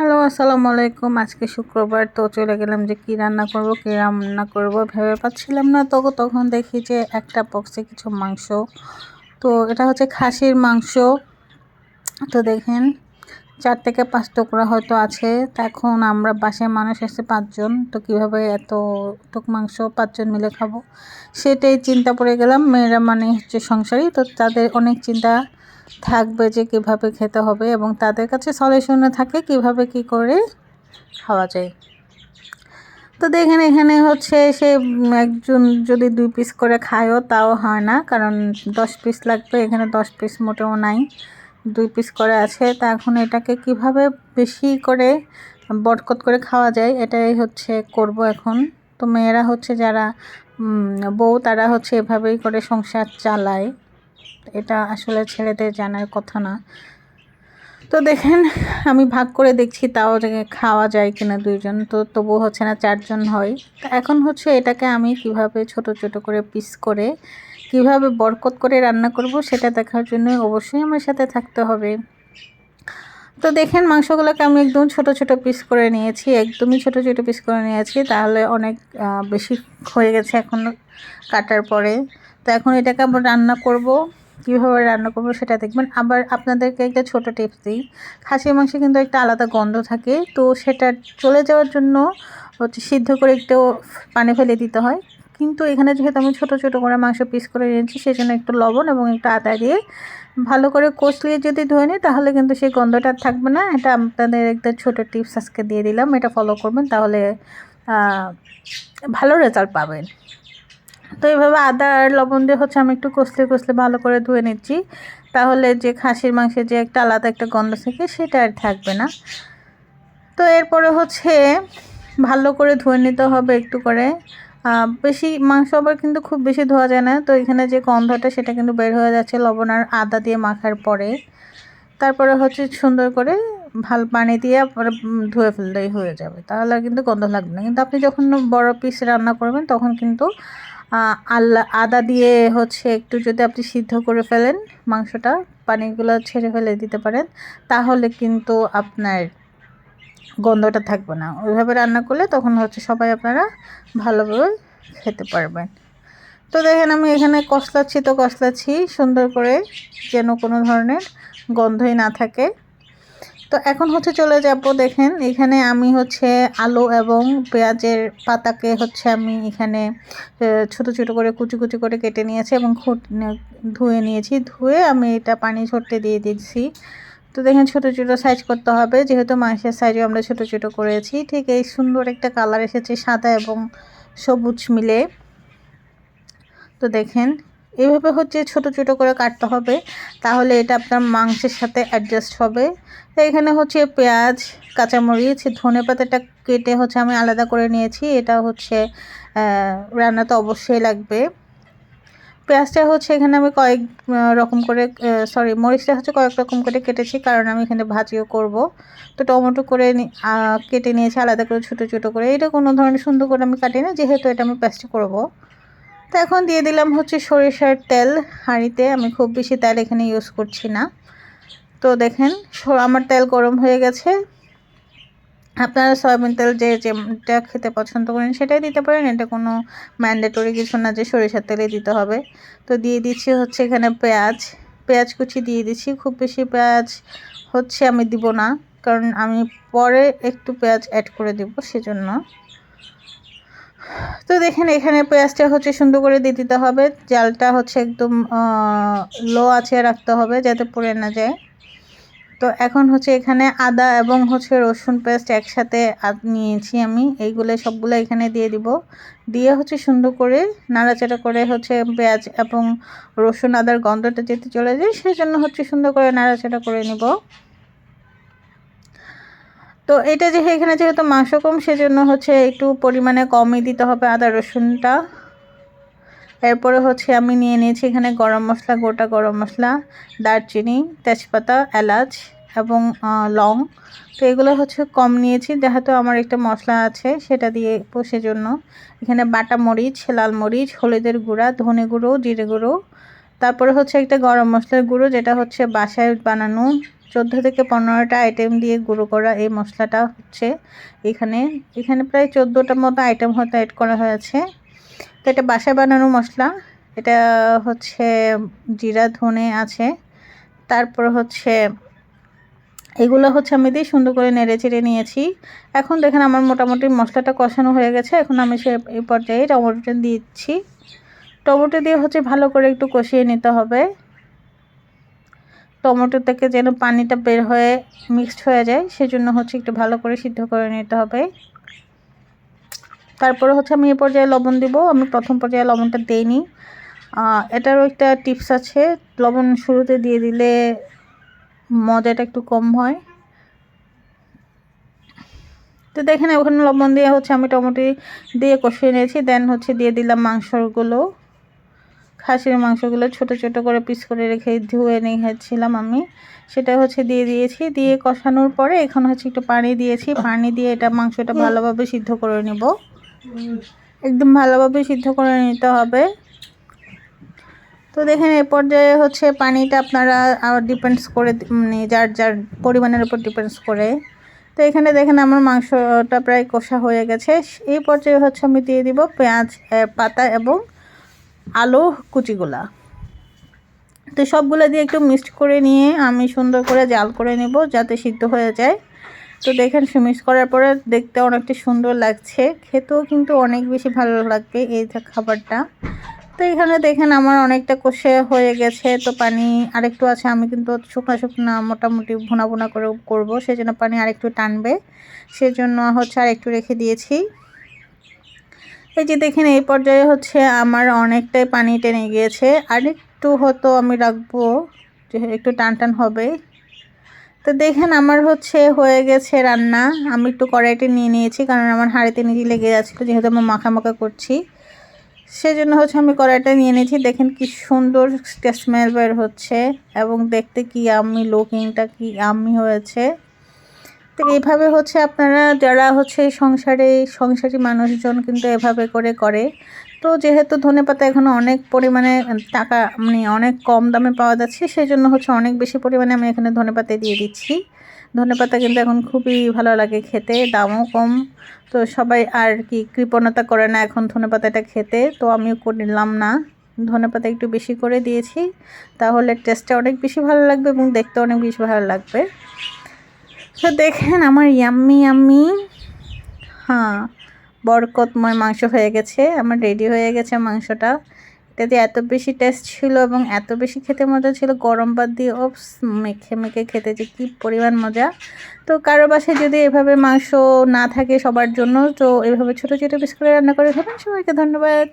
Hello আসসালামু আলাইকুম আজকে শুক্রবার তো চলে গেলাম যে কি রান্না করব, কী রান্না করব ভেবে পাচ্ছিলাম না। তো তখন দেখি যে একটা বক্সে কিছু মাংস। তো এটা হচ্ছে খাসির মাংস। তো দেখেন, চার থেকে পাঁচ টুকরা হয়তো আছে। তা এখন আমরা বাসায় মানুষ এসে পাঁচজন। তো কীভাবে এত টুক মাংস পাঁচজন মিলে খাব? সেটাই চিন্তা পড়ে গেলাম। মেয়েরা মানে হচ্ছে সংসারী। তো তাদের অনেক চিন্তা থাকবে যে কীভাবে খেতে হবে এবং তাদের কাছে সলিউশনে থাকে কীভাবে কি করে খাওয়া যায়। তো দেখেন এখানে হচ্ছে সে একজন যদি দুই পিস করে খায়ও তাও হয় না, কারণ দশ পিস লাগবে, এখানে দশ পিস মোটেও নাই। দুই পিস করে আছে, তা এখন এটাকে কীভাবে বেশি করে বটকট করে খাওয়া যায়, এটাই হচ্ছে করব এখন। তো মেয়েরা হচ্ছে যারা বউ, তারা হচ্ছে এভাবেই করে সংসার চালায়। এটা আসলে ছেলেদের জানার কথা না। তো দেখেন, আমি ভাগ করে দেখছি তাও খাওয়া যায় কিনা দুইজন, তো তবু হচ্ছে না চারজন হয়। এখন হচ্ছে এটাকে আমি কীভাবে ছোট ছোট করে পিস করে, কীভাবে বরকত করে রান্না করব সেটা দেখার জন্য অবশ্যই আমার সাথে থাকতে হবে। তো দেখেন, মাংসগুলোকে আমি একদম ছোট ছোট পিস করে নিয়েছি, একদমই ছোট ছোট পিস করে নিয়েছি। তাহলে অনেক বেশি হয়ে গেছে এখন কাটার পরে। তো এখন এটাকে আবার রান্না করব। কীভাবে রান্না করব সেটা দেখবেন। আবার আপনাদেরকে একটা ছোট টিপস দিই। খাসির মাংসে কিন্তু একটা আলাদা গন্ধ থাকে। তো সেটা চলে যাওয়ার জন্য হচ্ছে সিদ্ধ করে একটু পানি ফেলে দিতে হয়। কিন্তু এখানে যেহেতু আমি ছোটো ছোটো করে মাংস পিস করে নিয়েছি সেই জন্য একটু লবণ এবং একটু আদা দিয়ে ভালো করে কষলিয়ে যদি ধুয়ে নিই, তাহলে কিন্তু সেই গন্ধটা থাকবে না। এটা আপনাদের একটা ছোটো টিপস আজকে দিয়ে দিলাম। এটা ফলো করবেন, তাহলে ভালো রেজাল্ট পাবেন। তো এইভাবে আদা আর লবণ দিয়ে হচ্ছে আমি একটু কষলে কষলে ভালো করে ধুয়ে নিচ্ছি। তাহলে যে খাসির মাংসের যে একটা আলাদা একটা গন্ধ থাকে সেটা আর থাকবে না। তো এরপরে হচ্ছে ভালো করে ধুয়ে নিতে হবে একটু করে। বেশি মাংস আবার কিন্তু খুব বেশি ধোয়া যায় না। তো এখানে যে গন্ধটা সেটা কিন্তু বের হয়ে যাচ্ছে লবণ আর আদা দিয়ে মাখার পরে। তারপরে হচ্ছে সুন্দর করে ভালো পানি দিয়ে পরে ধুয়ে ফেললেই হয়ে যাবে। তাহলে কিন্তু গন্ধ লাগবে না। কিন্তু আপনি যখন বড় পিস রান্না করবেন তখন কিন্তু আল্লা, আদা দিয়ে হচ্ছে একটু যদি আপনি সিদ্ধ করে ফেলেন মাংসটা, পানিগুলো ছেড়ে ফেলে দিতে পারেন, তাহলে কিন্তু আপনার গন্ধটা থাকবে না। ওইভাবে রান্না করলে তখন হচ্ছে সবাই আপনারা ভালোভাবে খেতে পারবেন। তো দেখেন আমি এখানে কষলাচ্ছি, তো কষলাচ্ছি, সুন্দর করে যেন কোনো ধরনের গন্ধই না থাকে। তো এখন হচ্ছে চলে যাব, দেখেন, এখানে আমি হচ্ছে আলু এবং পেঁয়াজের পাতাকে হচ্ছে আমি এখানে ছোট ছোট করে, কুচি কুচি করে কেটে নিয়েছি এবং ধুয়ে নিয়েছি। ধুয়ে আমি এটা পানি ছড়তে দিয়ে দিচ্ছি। তো দেখেন, ছোট ছোট সাইজ করতে হবে, যেহেতু মাংসের সাইজও আমরা ছোট ছোট করেছি। ঠিক এই সুন্দর একটা কালার এসেছে সাদা এবং সবুজ মিলে। তো দেখেন এইভাবে হচ্ছে ছোট ছোট করে কাটতে হবে। তাহলে এটা আপনার মাংসের সাথে অ্যাডজাস্ট হবে। তো এখানে হচ্ছে পেঁয়াজ, কাঁচামরিচ, ধনে পাতাটা কেটে হচ্ছে আমি আলাদা করে নিয়েছি। এটা হচ্ছে রান্না তো অবশ্যই লাগবে। পেঁয়াজটা হচ্ছে এখানে আমি কয়েক রকম করে সরি মরিচটা হচ্ছে কয়েক রকম করে কেটেছি। কারণ আমি এখানে ভাজিও করব। তো টমেটো করে কেটে নিয়েছি আলাদা করে ছোটো ছোটো করে। এটা কোনো ধরনের সুন্দর করে আমি কাটি না যেহেতু এটা আমি পেস্ট করব। তো এখন দিয়ে দিলাম হচ্ছে সরিষার তেল হাঁড়িতে। আমি খুব বেশি তেল এখানে ইউজ করছি না। তো দেখেন আমার তেল গরম হয়ে গেছে। আপনারা সয়াবিন তেল যে যেটা খেতে পছন্দ করেন সেটাই দিতে পারেন। এটা কোনো ম্যান্ডেটরি কিছু না যে সরিষার তেলে দিতে হবে। তো দিয়ে দিচ্ছি হচ্ছে এখানে পেঁয়াজ। পেঁয়াজ কুচি দিয়ে দিচ্ছি। খুব বেশি পেঁয়াজ হচ্ছে আমি দিব না। কারণ আমি পরে একটু পেঁয়াজ অ্যাড করে দেব সেজন্য। তো দেখেন, এখানে পেঁয়াজটা হচ্ছে সুন্দর করে দিয়ে দিতে হবে। জালটা হচ্ছে একদম লো আছে রাখতে হবে যাতে পড়ে না যায়। তো এখন হচ্ছে এখানে আদা এবং হচ্ছে রসুন পেস্ট একসাথে নিয়েছি আমি। এইগুলো সবগুলো এখানে দিয়ে দিব। দিয়ে হচ্ছে সুন্দর করে নাড়াচাড়া করে হচ্ছে পেঁয়াজ এবং রসুন আদার গন্ধটা যেতে চলে যায় সেই জন্য হচ্ছে সুন্দর করে নাড়াচাড়া করে নিব। তো এটা যে এখানে যেহেতু মাংস কম, সেজন্য হচ্ছে একটু পরিমাণে কমই দিতে হবে আদা রসুনটা। এরপরে হচ্ছে আমি নিয়ে নিয়েছি এখানে গরম মশলা, গোটা গরম মশলা, দারচিনি, তেজপাতা, এলাচ এবং লং। তো এগুলো হচ্ছে কম নিয়েছি, যেহেতু আমার একটা মশলা আছে সেটা দিয়ে জন্য এখানে বাটা মরিচ, লাল মরিচ, হলুদের গুঁড়া, ধনে গুঁড়ো, জিরে গুঁড়ো। তারপরে হচ্ছে একটা গরম মশলার গুঁড়ো, যেটা হচ্ছে বাসায় বানানো চোদ্দ থেকে পনেরোটা আইটেম দিয়ে গুঁড়ো করা এই মশলাটা হচ্ছে। এখানে এখানে প্রায় চোদ্দোটার মতো আইটেম হয়তো অ্যাড করা হয়েছে। তো এটা বাসায় বানানো মশলা। এটা হচ্ছে জিরা, ধনে আছে। তারপর হচ্ছে, এগুলো হচ্ছে আমি দিয়ে সুন্দর করে নেড়ে চেড়ে নিয়েছি। এখন দেখেন আমার মোটামুটি মশলাটা কষানো হয়ে গেছে। এখন আমি সে এই পর্যায়ে টমেটোটা দিচ্ছি। টমেটো দিয়ে হচ্ছে ভালো করে একটু কষিয়ে নিতে হবে। টমেটো থেকে যেন পানিটা বের হয়ে মিক্সড হয়ে যায়, সেজন্য হচ্ছে একটু ভালো করে সিদ্ধ করে নিতে হবে। তারপরে হচ্ছে আমি এ পর্যায়ে লবণ দিব, আমি প্রথম পর্যায়ে লবণটা দিইনি এটারও একটা টিপস আছে, লবণ শুরুতে দিয়ে দিলে মজাটা একটু কম হয়। তো দেখেন ওখানে লবণ দিয়ে হচ্ছে আমি টমেটো দিয়ে কষিয়ে নিয়েছি দেন হচ্ছে দিয়ে দিলাম মাংসগুলো। খাসির মাংসগুলো ছোট ছোট করে পিস করে রেখে ধুয়ে নিয়েছিলাম আমি। সেটা হচ্ছে দিয়ে দিয়েছি। দিয়ে কষানোর পরে এখন হচ্ছে একটু পানি দিয়েছি। পানি দিয়ে এটা মাংসটা ভালোভাবে সিদ্ধ করে নেব। একদম ভালোভাবে সিদ্ধ করে নিতে হবে। তো দেখেন, এ পর্যায়ে হচ্ছে পানিটা আপনারা আবার ডিপেন্ডস করে মানে যার যার পরিমাণের উপর ডিপেন্ডস করে। তো এখানে দেখেন আমার মাংসটা প্রায় কষা হয়ে গেছে। এই পর্যায়ে হচ্ছে আমি দিয়ে দিব পেঁয়াজ পাতা এবং আলু, কুচিগুলা। তো সবগুলো দিয়ে একটু মিক্সড করে নিয়ে আমি সুন্দর করে জাল করে নেব যাতে সিদ্ধ হয়ে যায়। তো দেখেন মিক্স করার পরে দেখতে অনেকটা সুন্দর লাগছে। খেতেও কিন্তু অনেক বেশি ভালো লাগবে এই খাবারটা। তো এখানে দেখেন, আমার অনেকটা কষে হয়ে গেছে। তো পানি আরেকটু আছে, আমি কিন্তু শুকনো শুকনো মোটামুটি ভুনা ভুনা করে করব। সেই জন্য পানি আরেকটু টানবে। সেজন্য হচ্ছে আরেকটু রেখে দিয়েছি। এই যে দেখেন, এই পর্যায়ে হচ্ছে আমার অনেকটাই পানি টেনে গিয়েছে। আরেকটু হয়তো আমি রাখব, যে একটু টান টান হবে। তো দেখেন, আমার হচ্ছে হয়ে গেছে রান্না। আমি একটু কড়াইতে নিয়ে নিয়েছি, কারণ আমার হাঁড়িতে নিজে লেগে যাচ্ছিল, যেহেতু আমি মাখা করছি। সেজন্য হচ্ছে আমি কড়াইটা নিয়ে নিয়েছি। দেখেন কি সুন্দর স্মেল বের হচ্ছে, এবং দেখতে কি আমি লুকিংটা কি আমি হয়েছে। তো এইভাবে হচ্ছে আপনারা যারা হচ্ছে সংসারে, সংসারী মানুষজন কিন্তু এভাবে করে করে। তো যেহেতু ধনে পাতা এখন অনেক পরিমাণে টাকা মানে অনেক কম দামে পাওয়া যাচ্ছে সেই জন্য হচ্ছে অনেক বেশি পরিমাণে আমি এখানে ধনে পাতা দিয়ে দিচ্ছি। ধনে পাতা কিন্তু এখন খুবই ভালো লাগে খেতে, দামও কম। তো সবাই আর কি কৃপণতা করে না এখন ধনে পাতাটা খেতে, তো আমিও করলাম না। ধনে পাতা একটু বেশি করে দিয়েছি, তাহলে টেস্টটা অনেক বেশি ভালো লাগবে এবং দেখতে অনেক বেশি ভালো লাগবে। তো দেখেন আমার ইয়াম্মি ইয়াম্মি হ্যাঁ বরকতময় মাংস হয়ে গেছে, আমার রেডি হয়ে গেছে মাংসটা। এটাতে এত বেশি টেস্ট ছিল এবং এত বেশি খেতে মজা ছিল, গরম বাদ দিয়ে ওপস মেখে মেখে খেতে যে কী পরিমাণ মজা। তো কারও বাসায় যদি এভাবে মাংস না থাকে সবার জন্য, তো এভাবে ছোটো ছোটো পিস করে রান্না করে খাবেন, সবাইকে ধন্যবাদ।